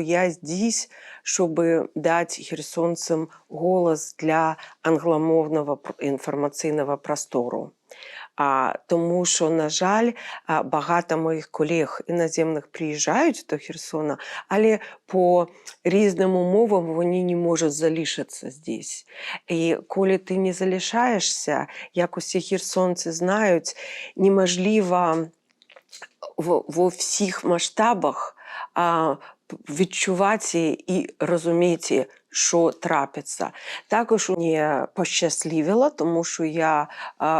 Я здесь, чтобы дать херсонцам голос для англомовного інформаційного простору. А, тому що, на жаль, багато моїх колег іноземних приїжджають до Херсона, але по різним умовам вони не можуть залишитися здесь. І коли ти не залишаєшся, як усі херсонці знають, неможливо в, во всіх масштабах відчувати і розуміти, що трапиться. Також мені пощасливіло, тому що я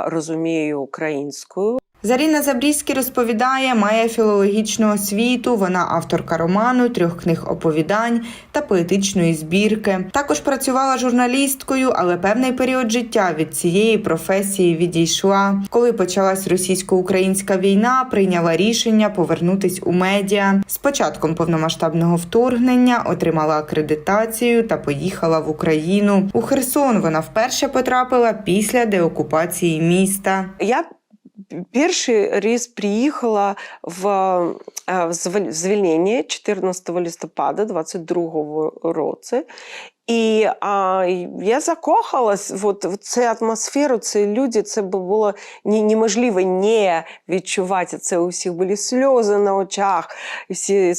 розумію українською. Заріна Забрізький розповідає, має філологічну освіту. Вона авторка роману, трьох книг оповідань та поетичної збірки. Також працювала журналісткою, але певний період життя від цієї професії відійшла. Коли почалась російсько-українська війна, прийняла рішення повернутись у медіа. З початком повномасштабного вторгнення отримала акредитацію та поїхала в Україну. У Херсон вона вперше потрапила після деокупації міста. Я перший раз приїхала в, е, в звільнення 14 листопада 22 році. І а, я закохалась в цю атмосферу, ці люди, це було неможливо не відчувати. Це у всіх були сльози на очах, і всі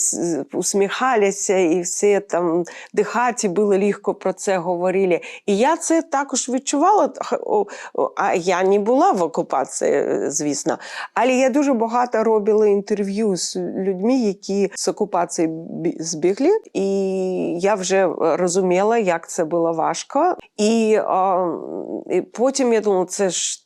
усміхалися, і всі там дихати було легко про це говорили. І я це також відчувала, а я не була в окупації, е, звісно. Але я дуже багато робила інтерв'ю з людьми, які з окупації збігли, і я вже розуміла, як це було важко. І, а, і потім я думала, це ж.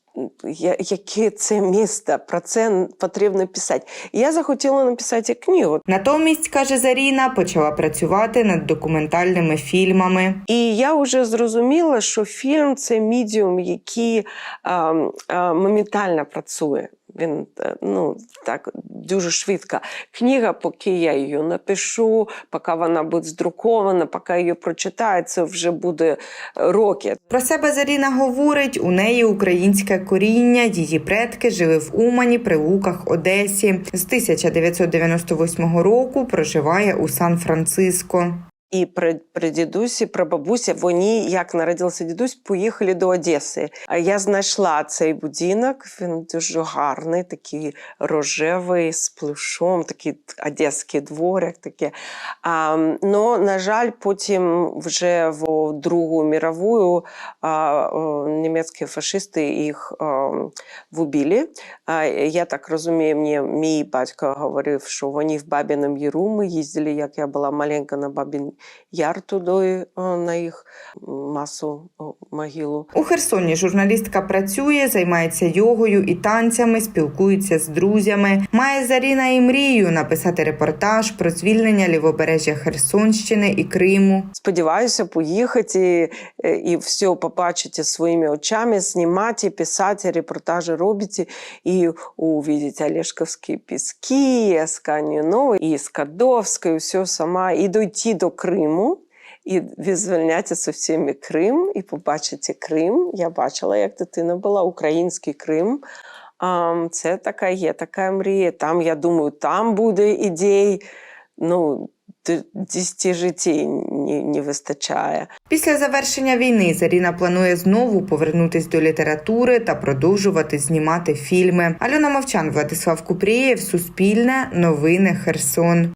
Яке це місто, про це потрібно писати. Я захотіла написати книгу. Натомість, каже Заріна, почала працювати над документальними фільмами. І я вже зрозуміла, що фільм це медіум, який а, а, моментально працює. Він е, ну, так дуже швидко. Книга, поки я її напишу, поки вона буде здрукована, поки її прочитаю, це вже буде роки. Про себе Заріна говорить, у неї українське коріння, її предки жили в Умані, Прилуках, Одесі. З 1998 року проживає у Сан-Франциско. І при, при дідусі, при бабусі, вони, як народився дідусь, поїхали до Одеси. А я знайшла цей будинок, він дуже гарний, такий рожевий, з плюшом, такий одеський дворик. Таке. А, но, на жаль, потім вже в Другу мірову німецькі фашисти їх а, вбили. А, я так розумію, мені мій батько говорив, що вони в Бабіному Яру їздили, як я була маленька на Бабін Яр туди на їх масу могилу. У Херсоні журналістка працює, займається йогою і танцями, спілкується з друзями. Має Заріна і мрію написати репортаж про звільнення лівобережжя Херсонщини і Криму. Сподіваюся поїхати і, і все побачити своїми очами, знімати, писати, репортажі робити і увидіти Олешковські піски, Асканію Нову, і Скадовську, і все сама, і дойти до Криму. І звільняти з всіми Крим, і побачити Крим. Я бачила, як дитина була, український Крим. Це така є така мрія. Там, я думаю, там буде ідей. Ну, 10 життів не, не вистачає. Після завершення війни Заріна планує знову повернутись до літератури та продовжувати знімати фільми. Альона Мовчан, Владислав Купрієв, Суспільне, Новини Херсон.